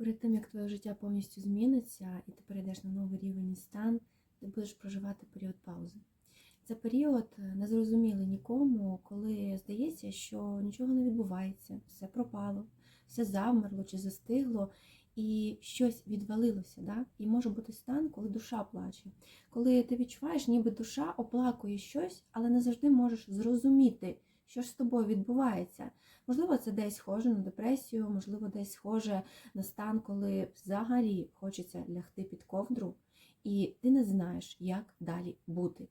Перед тим, як твоє життя повністю зміниться, і ти перейдеш на новий рівень і стан, ти будеш проживати період паузи. Це період е, незрозумілий нікому, коли здається, що нічого не відбувається, все пропало, все завмерло чи застигло, і щось відвалилося. Да? І може бути стан, коли душа плаче. Коли ти відчуваєш, ніби душа оплакує щось, але не завжди можеш зрозуміти, що ж з тобою відбувається. Можливо, це десь схоже на депресію, можливо, десь схоже на стан, коли взагалі хочеться лягти під ковдру, і ти не знаєш, як далі бути.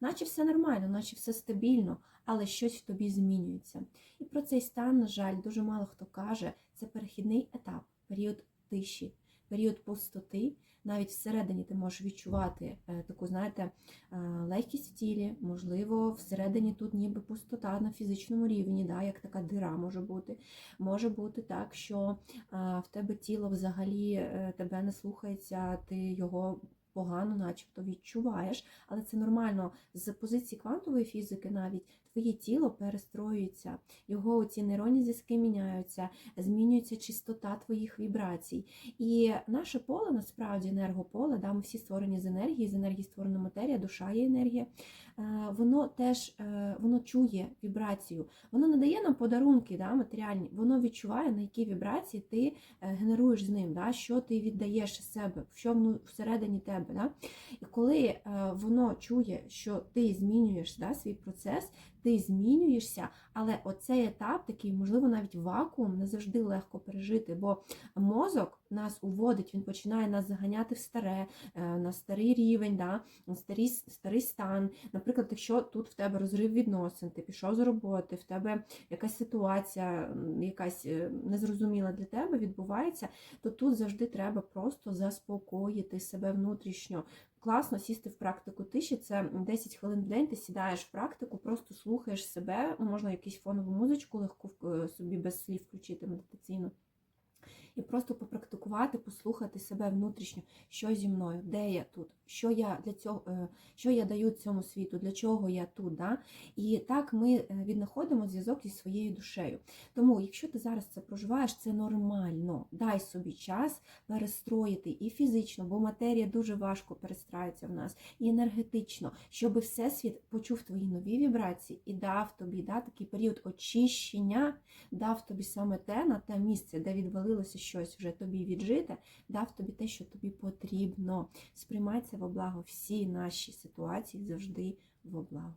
Наче все нормально, наче все стабільно, але щось в тобі змінюється. І про цей стан, на жаль, дуже мало хто каже. Це перехідний етап, період тиші, період пустоти. Навіть всередині ти можеш відчувати е, таку, знаєте, е, легкість в тілі, можливо, всередині тут ніби пустота на фізичному рівні, да, як така дира може бути. Може бути так, що е, в тебе тіло взагалі тебе не слухається, ти його погано, начебто, відчуваєш, але це нормально. З позиції квантової фізики навіть твоє тіло перестроюється, його ці нейронні зв'язки міняються, змінюється чистота твоїх вібрацій. І наше поле, насправді, енергополе, да, ми всі створені з енергії, з енергії створена матерія, душа є енергія. е, Воно теж е, воно чує вібрацію, воно не дає нам подарунки да, матеріальні, воно відчуває, на які вібрації ти е, генеруєш з ним, да, що ти віддаєш себе, що всередині тебе. Да? І коли е, воно чує, що ти змінюєш да, свій процес, ти змінюєшся, але оцей етап, такий, можливо, навіть вакуум, не завжди легко пережити, бо мозок нас уводить, він починає нас заганяти в старе, е, на старий рівень, да, на старий, старий стан. Наприклад, якщо тут в тебе розрив відносин, ти пішов з роботи, в тебе якась ситуація, якась е, незрозуміла для тебе відбувається, то тут завжди треба просто заспокоїти себе внутрішньо. Класно сісти в практику тиші. Це 10 хвилин в день. Ти сідаєш в практику, просто слухаєш себе. Можна якусь фонову музичку легко е, собі без слів включити медитаційно. І просто попрактикувати, послухати себе внутрішньо, що зі мною, де я тут, що я для цього, е, що я даю цьому світу, для чого я тут. Да? І так ми е, віднаходимо зв'язок зі своєю душею. Тому, якщо ти зараз це проживаєш, це нормально. Дай собі час перестроїти і фізично, бо матерія дуже важко перестраюється в нас, і енергетично, щоб всесвіт почув твої нові вібрації і дав тобі да, такий період очищення, дав тобі саме те на те місце, де відвалилося щось вже тобі віджите, дав тобі те, що тобі потрібно. Сприймай це во благо. Всі наші ситуації завжди во благо.